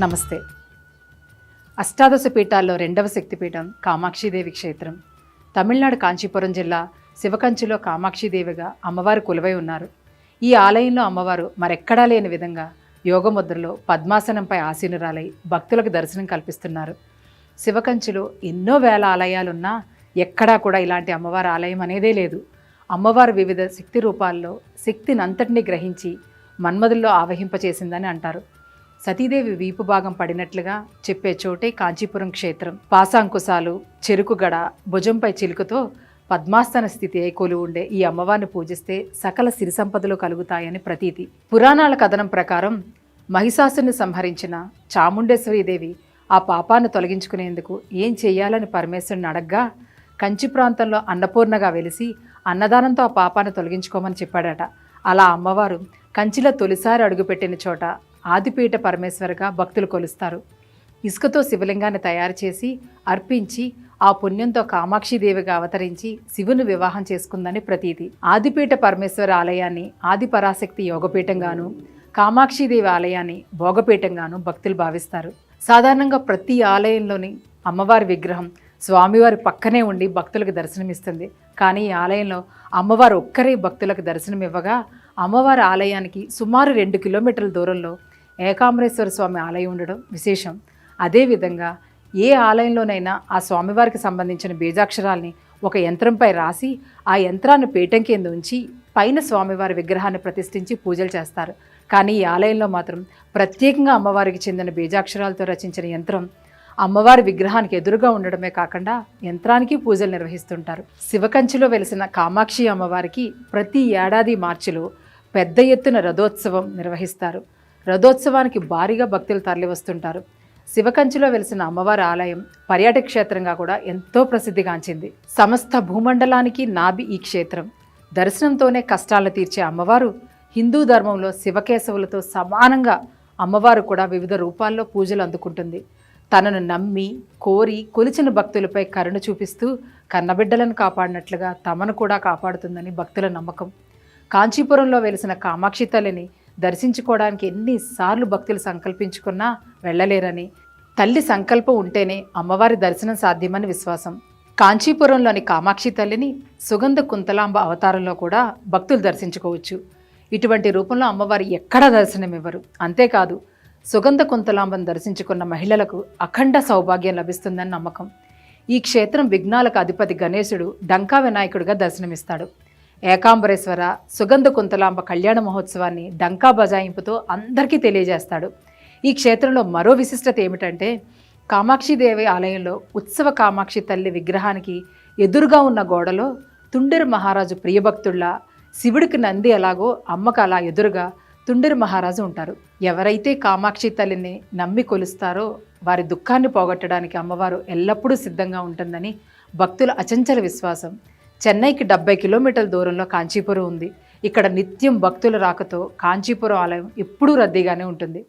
నమస్తే. అష్టాదశ పీఠాల్లో రెండవ శక్తిపీఠం కామాక్షిదేవి క్షేత్రం. తమిళనాడు కాంచీపురం జిల్లా శివకంచిలో కామాక్షిదేవిగా అమ్మవారు కొలువై ఉన్నారు. ఈ ఆలయంలో అమ్మవారు మరెక్కడా లేని విధంగా యోగముద్రలో పద్మాసనంపై ఆసీనురాలై భక్తులకు దర్శనం కల్పిస్తున్నారు. శివకంచిలో ఎన్నో వేల ఆలయాలున్నా ఎక్కడా కూడా ఇలాంటి అమ్మవారి ఆలయం అనేదే లేదు. అమ్మవారు వివిధ శక్తి రూపాల్లో శక్తిని గ్రహించి మన్మధుల్లో ఆవహింపచేసిందని అంటారు. సతీదేవి వీపు భాగం పడినట్లుగా చెప్పే చోటే కాంచీపురం క్షేత్రం. పాసాంకుశాలు చెరుకుగడ భుజంపై చిలుకతో పద్మాస్తన స్థితి అయి ఉండే ఈ అమ్మవారిని పూజిస్తే సకల సిరి సంపదలు కలుగుతాయని ప్రతీతి. పురాణాల కథనం ప్రకారం మహిషాసుని సంహరించిన చాముండేశ్వరీదేవి ఆ పాపాన్ని తొలగించుకునేందుకు ఏం చేయాలని పరమేశ్వరుని అడగ్గా కంచి ప్రాంతంలో అన్నపూర్ణగా వెలిసి అన్నదానంతో ఆ పాపాన్ని తొలగించుకోమని చెప్పాడట. అలా అమ్మవారు కంచిలో తొలిసారి అడుగుపెట్టిన చోట ఆదిపీఠ పరమేశ్వరగా భక్తులు కొలుస్తారు. ఇసుకతో శివలింగాన్ని తయారు చేసి అర్పించి ఆ పుణ్యంతో కామాక్షిదేవిగా అవతరించి శివుని వివాహం చేసుకుందని ప్రతీతి. ఆదిపీఠ పరమేశ్వర ఆలయాన్ని ఆదిపరాశక్తి యోగపీఠంగాను కామాక్షిదేవి ఆలయాన్ని భోగపీఠంగాను భక్తులు భావిస్తారు. సాధారణంగా ప్రతి ఆలయంలోని అమ్మవారి విగ్రహం స్వామివారి పక్కనే ఉండి భక్తులకు దర్శనమిస్తుంది. కానీ ఈ ఆలయంలో అమ్మవారు ఒక్కరే భక్తులకు దర్శనమివ్వగా అమ్మవారి ఆలయానికి సుమారు రెండు కిలోమీటర్ల దూరంలో ఏకాంబరేశ్వర స్వామి ఆలయం ఉండడం విశేషం. అదేవిధంగా ఏ ఆలయంలోనైనా ఆ స్వామివారికి సంబంధించిన బీజాక్షరాల్ని ఒక యంత్రంపై రాసి ఆ యంత్రాన్ని పీఠం కింద ఉంచి పైన స్వామివారి విగ్రహాన్ని ప్రతిష్ఠించి పూజలు చేస్తారు. కానీ ఈ ఆలయంలో మాత్రం ప్రత్యేకంగా అమ్మవారికి చెందిన బీజాక్షరాలతో రచించిన యంత్రం అమ్మవారి విగ్రహానికి ఎదురుగా ఉండడమే కాకుండా యంత్రానికి పూజలు నిర్వహిస్తుంటారు. శివకంచిలో వెలిసిన కామాక్షి అమ్మవారికి ప్రతి ఏడాది మార్చిలో పెద్ద ఎత్తున రథోత్సవం నిర్వహిస్తారు. రథోత్సవానికి భారీగా భక్తులు తరలివస్తుంటారు. శివకంచిలో వెలిసిన అమ్మవారి ఆలయం పర్యాటక క్షేత్రంగా కూడా ఎంతో ప్రసిద్ధిగాంచింది. సమస్త భూమండలానికి నాభి ఈ క్షేత్రం. దర్శనంతోనే కష్టాలను తీర్చే అమ్మవారు హిందూ ధర్మంలో శివకేశవులతో సమానంగా అమ్మవారు కూడా వివిధ రూపాల్లో పూజలు అందుకుంటుంది. తనను నమ్మి కోరి కొలిచిన భక్తులపై కరుణ చూపిస్తూ కన్నబిడ్డలను కాపాడినట్లుగా తమను కూడా కాపాడుతుందని భక్తుల నమ్మకం. కాంచీపురంలో వెలిసిన కామాక్షి తల్లిని దర్శించుకోవడానికి ఎన్నిసార్లు భక్తులు సంకల్పించుకున్నా వెళ్ళలేరని తల్లి సంకల్పం ఉంటేనే అమ్మవారి దర్శనం సాధ్యమని విశ్వాసం. కాంచీపురంలోని కామాక్షి తల్లిని సుగంధ కుంతలాంబ అవతారంలో కూడా భక్తులు దర్శించుకోవచ్చు. ఇటువంటి రూపంలో అమ్మవారి ఎక్కడా దర్శనమివ్వరు. అంతేకాదు సుగంధ కుంతలాంబను దర్శించుకున్న మహిళలకు అఖండ సౌభాగ్యం లభిస్తుందని నమ్మకం. ఈ క్షేత్రం విఘ్నాలకు అధిపతి గణేశుడు డంకా వినాయకుడిగా దర్శనమిస్తాడు. ఏకాంబరేశ్వర సుగంధ కుంతలాంబ కళ్యాణ మహోత్సవాన్ని డంకా బజాయింపుతో అందరికీ తెలియజేస్తాడు. ఈ క్షేత్రంలో మరో విశిష్టత ఏమిటంటే కామాక్షిదేవి ఆలయంలో ఉత్సవ కామాక్షి తల్లి విగ్రహానికి ఎదురుగా ఉన్న గోడలో తుండెరు మహారాజు ప్రియభక్తుళ్ళ శివుడికి నంది ఎలాగో అమ్మకు అలా ఎదురుగా తుండెరు మహారాజు ఉంటారు. ఎవరైతే కామాక్షి తల్లిని నమ్మి కొలుస్తారో వారి దుఃఖాన్ని పోగొట్టడానికి అమ్మవారు ఎల్లప్పుడూ సిద్ధంగా ఉంటుందని భక్తుల అచంచల విశ్వాసం. చెన్నైకి డెబ్బై కిలోమీటర్ల దూరంలో కాంచీపురం ఉంది. ఇక్కడ నిత్యం భక్తుల రాకతో కాంచీపురం ఆలయం ఎప్పుడూ రద్దీగానే ఉంటుంది.